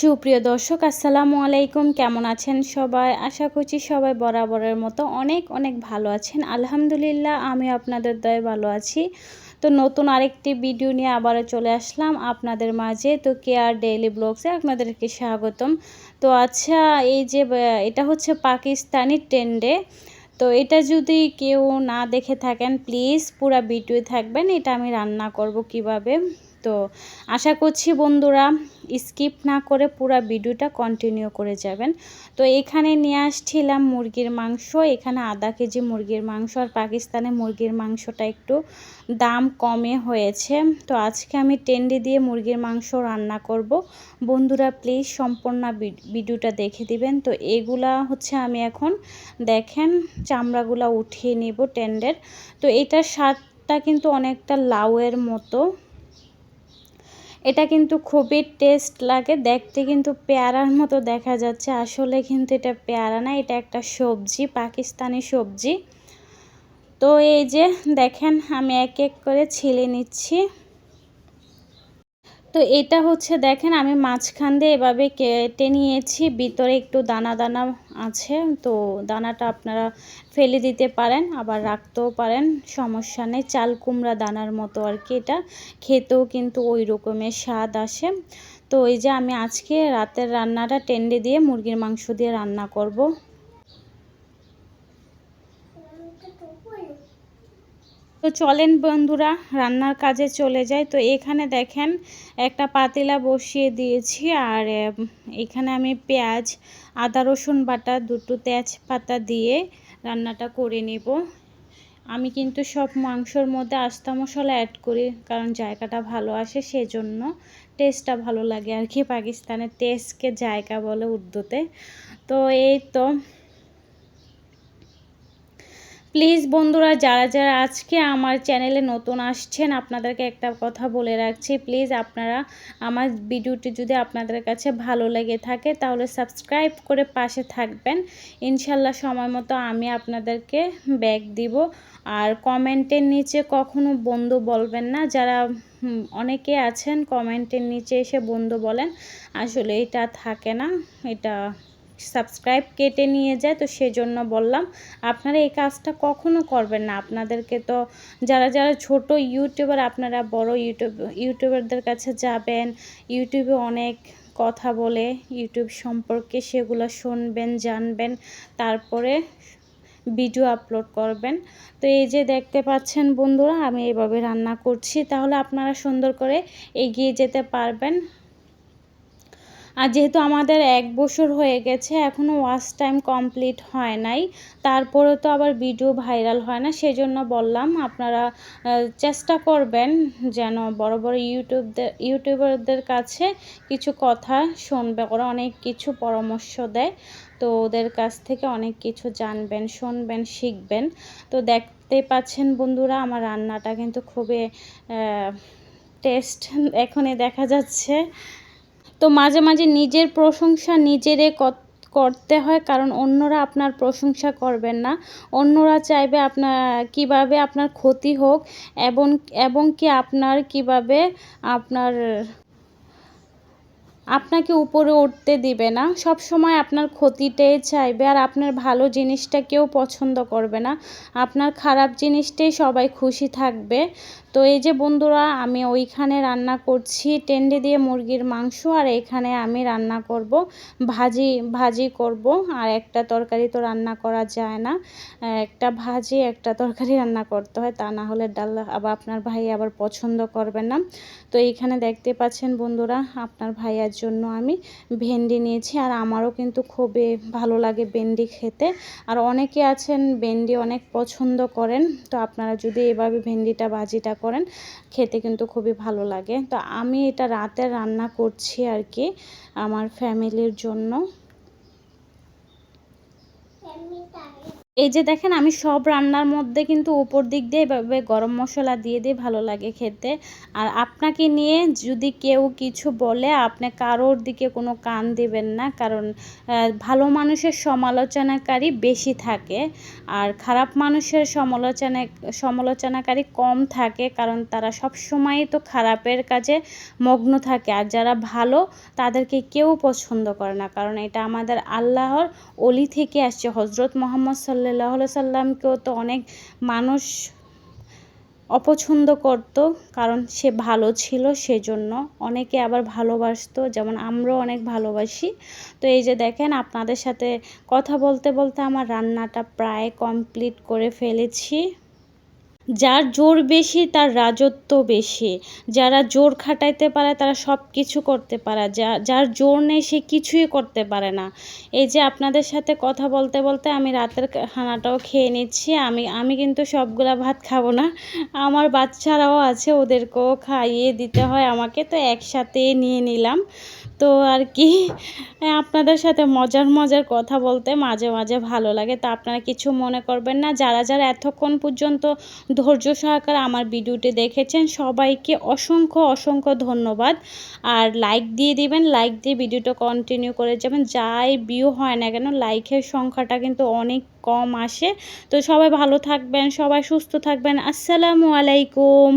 সুপ্রিয় দর্শক, আসসালামু আলাইকুম। কেমন আছেন সবাই? আশা করছি সবাই বরাবরের মতো অনেক অনেক ভালো আছেন। আলহামদুলিল্লাহ আমি আপনাদের দয়ে ভালো আছি। তো নতুন আরেকটি ভিডিও নিয়ে আবারও চলে আসলাম আপনাদের মাঝে। তো কেয়ার ডেইলি ব্লগসে আপনাদেরকে স্বাগতম। তো আচ্ছা এই যে এটা হচ্ছে পাকিস্তানি টেন্ডে তো এটা যদি কেউ না দেখে থাকেন, প্লিজ পুরো ভিডিও থাকবেন। এটা আমি রান্না করব কীভাবে? তো আশা করছি বন্ধুরা স্কিপ না করে পুরো ভিডিওটা কন্টিনিউ করে যাবেন। তো এখানে নিয়ে আসছিলাম মুরগির মাংস, এখানে আধা কেজি মুরগির মাংস আর পাকিস্তানে মুরগির মাংসটা একটু দাম কমে হয়েছে। তো আজকে আমি টেন্ডি দিয়ে মুরগির মাংস রান্না করব। বন্ধুরা প্লিজ সম্পূর্ণ ভিডিওটা দেখে দিবেন। তো এগুলা হচ্ছে আমি এখন দেখেন চামড়াগুলা উঠিয়ে নেব টেন্ডের। তো এটার স্বাদটা কিন্তু অনেকটা লাউয়ের মতো। এটা কিন্তু খুবই টেস্ট লাগে, দেখতে কিন্তু পেয়ারার মতো দেখা যাচ্ছে। আসলে কিন্তু এটা পেয়ারা না, এটা একটা সবজি, পাকিস্তানি সবজি। তো এই যে দেখেন, আমি এক এক করে ছিলে নিচ্ছি। তো এটা হচ্ছে দেখেন, আমি মাঝখান দিয়ে এভাবে কেটে নিয়েছি, ভিতরে একটু দানা দানা আছে, তো দানাটা আপনারা ফেলে দিতে পারেন, আবার রাখতেও পারেন, সমস্যা নেই। চাল কুমড়া দানার মতো আর কি এটা, খেতেও কিন্তু ওই রকমের স্বাদ আসে। তো এই যে আমি আজকে রাতের রান্নাটা টেন্ডে দিয়ে মুরগির মাংস দিয়ে রান্না করব। তো চলেন বন্ধুরা, রান্নার কাজে চলে যায় তো এখানে দেখেন, একটা পাতিলা বসিয়ে দিয়েছি আর এখানে আমি পেঁয়াজ, আদা, রসুন বাটা দুটো তেজপাতা দিয়ে রান্নাটা করে নিব। আমি কিন্তু সব মাংসর মধ্যে আস্তা মশলা অ্যাড করি কারণ জায়গাটা ভালো আসে সেজন্য টেস্টটা ভালো লাগে আর কি পাকিস্তানের টেস্টকে জায়গা বলে উর্দুতে। তো এই তো প্লিজ বন্ধুরা, যারা যারা আজকে আমার চ্যানেলে নতুন আসছেন, আপনাদেরকে একটা কথা বলে রাখছি। প্লিজ আপনারা আমার ভিডিওটি যদি আপনাদের কাছে ভালো লেগে থাকে, তাহলে সাবস্ক্রাইব করে পাশে থাকবেন। ইনশাল্লাহ সময় মতো আমি আপনাদেরকে ব্যাগ দিব। আর কমেন্টের নিচে কখনো বন্ধু বলবেন না, যারা অনেকে আছেন, কমেন্টের নিচে এসে বন্ধু বলেন। আসলে এটা থাকে না, এটা সাবস্ক্রাইব কেটে নিয়ে যায়, তো সেজন্য বললাম, আপনারা এই কাজটা কখনো করবেন না। আপনাদেরকে তো, যারা যারা ছোট ইউটিউবার, আপনারা বড় ইউটিউব, ইউটিউবারদের কাছে যাবেন, ইউটিউবে অনেক কথা বলে, ইউটিউব সম্পর্কে সেগুলো শুনবেন, জানবেন, তারপরে ভিডিও আপলোড করবেন। তো এই যে দেখতে পাচ্ছেন বন্ধুরা, আমি এইভাবে রান্না করছি, তাহলে আপনারা সুন্দর করে এগিয়ে যেতে পারবেন। আর যেহেতু আমাদের এক বছর হয়ে গেছে এখনও ওয়াচ টাইম কমপ্লিট হয় নাই। তারপরে তো আবার ভিডিও ভাইরাল হয় না, সেজন্য বললাম আপনারা চেষ্টা করবেন যেন বড় বড় ইউটিউবদের ইউটিউবারদের কাছে কিছু কথা শুনবে, ওরা অনেক কিছু পরামর্শ দেয়। তো ওদের কাছ থেকে অনেক কিছু জানবেন, শুনবেন, শিখবেন। তো দেখতে পাচ্ছেন বন্ধুরা, আমার রান্নাটা কিন্তু খুবই টেস্ট এখনই দেখা যাচ্ছে। তো মাঝে মাঝে নিজের প্রশংসা নিজেরে করতে হয়, কারণ অন্যরা আপনার প্রশংসা করবেন না। অন্যরা চাইবে আপনার কীভাবে আপনার ক্ষতি হোক, এবং এবং কি আপনার কীভাবে আপনার আপনাকে উপরে উঠতে দিবে না। সব সময় আপনার ক্ষতিটাই চাইবে আর আপনার ভালো জিনিসটা কেউ পছন্দ করবে না। আপনার খারাপ জিনিসটাই সবাই খুশি থাকবে। তো এই যে বন্ধুরা, আমি ওইখানে রান্না করছি টেন্ডে দিয়ে মুরগির মাংস আর এখানে আমি রান্না করব, ভাজি ভাজি করব আর একটা তরকারি তো রান্না করা যায় না। একটা ভাজি, একটা তরকারি রান্না করতে হয়, তা না হলে ডাল আবার আপনার ভাই আবার পছন্দ করবে না। তো এইখানে দেখতে পাচ্ছেন বন্ধুরা, আপনার ভাইয়ার জন্য আমি ভেন্ডি নিয়েছি আর আমারও কিন্তু খুবই ভালো লাগে ভেন্ডি খেতে। আর অনেকে আছেন ভেন্ডি অনেক পছন্দ করেন, তো আপনারা যদি এভাবে ভেন্ডিটা, ভাজিটা করেন, খেতে কিন্তু খুবই ভালো লাগে। তো আমি এটা রাতে রান্না করছি আর কি আমার ফ্যামিলির জন্য। এই যে দেখেন, আমি সব রান্নার মধ্যে কিন্তু উপর দিক দিয়ে এভাবে গরম মশলা দিয়ে দিই ভালো লাগে খেতে। আর আপনাকে নিয়ে যদি কেউ কিছু বলে, আপনি কারোর দিকে কোনো কান দিবেন না, কারণ ভালো মানুষের সমালোচনাকারী বেশি থাকে। আর খারাপ মানুষের সমালোচনা, সমালোচনাকারী কম থাকে, কারণ তারা সব সময়ই তো খারাপের কাজে মগ্ন থাকে। আর যারা ভালো, তাদেরকে কেউ পছন্দ করে না, কারণ এটা আমাদের আল্লাহর অলি থেকে আসছে। হজরত মোহাম্মদ সাল্লাহ সাল্লামকেও তো অনেক মানুষ অপছন্দ করত, কারণ সে ভালো ছিল, সেজন্য অনেকে আবার ভালোবাসতো, যেমন আমরাও অনেক ভালোবাসি। তো এই যে দেখেন, আপনাদের সাথে কথা বলতে বলতে আমার রান্নাটা প্রায় কমপ্লিট করে ফেলেছি। যার জোর বেশি, তার রাজত্ব বেশি। যারা জোর খাটাইতে পারে, তারা সব কিছু করতে পারে। যা, যার জোর নেই, সে কিছুই করতে পারে না। এই যে আপনাদের সাথে কথা বলতে বলতে আমি রাতের খানাটাও খেয়ে নিচ্ছি। আমি আমি কিন্তু সবগুলা ভাত খাব না। আমার বাচ্চারাও আছে, ওদেরকেও খাইয়ে দিতে হয় আমাকে। তো একসাথে নিয়ে নিলাম। তো আর কি, আপনাদের সাথে মজার মজার কথা বলতে মাঝে মাঝে ভালো লাগে। তা আপনারা কিছু মনে করবেন না। যারা যারা এতক্ষণ পর্যন্ত ধৈর্য সহকারে আমার ভিডিওটি দেখেছেন, সবাইকে অসংখ্য অসংখ্য ধন্যবাদ। আর লাইক দিয়ে দিবেন লাইক দিয়ে ভিডিওটা কন্টিনিউ করে যাবেন। যাই ভিউ হয় না কেন লাইকের সংখ্যাটা কিন্তু অনেক কম আসে। তো সবাই ভালো থাকবেন, সবাই সুস্থ থাকবেন। আসসালামু আলাইকুম।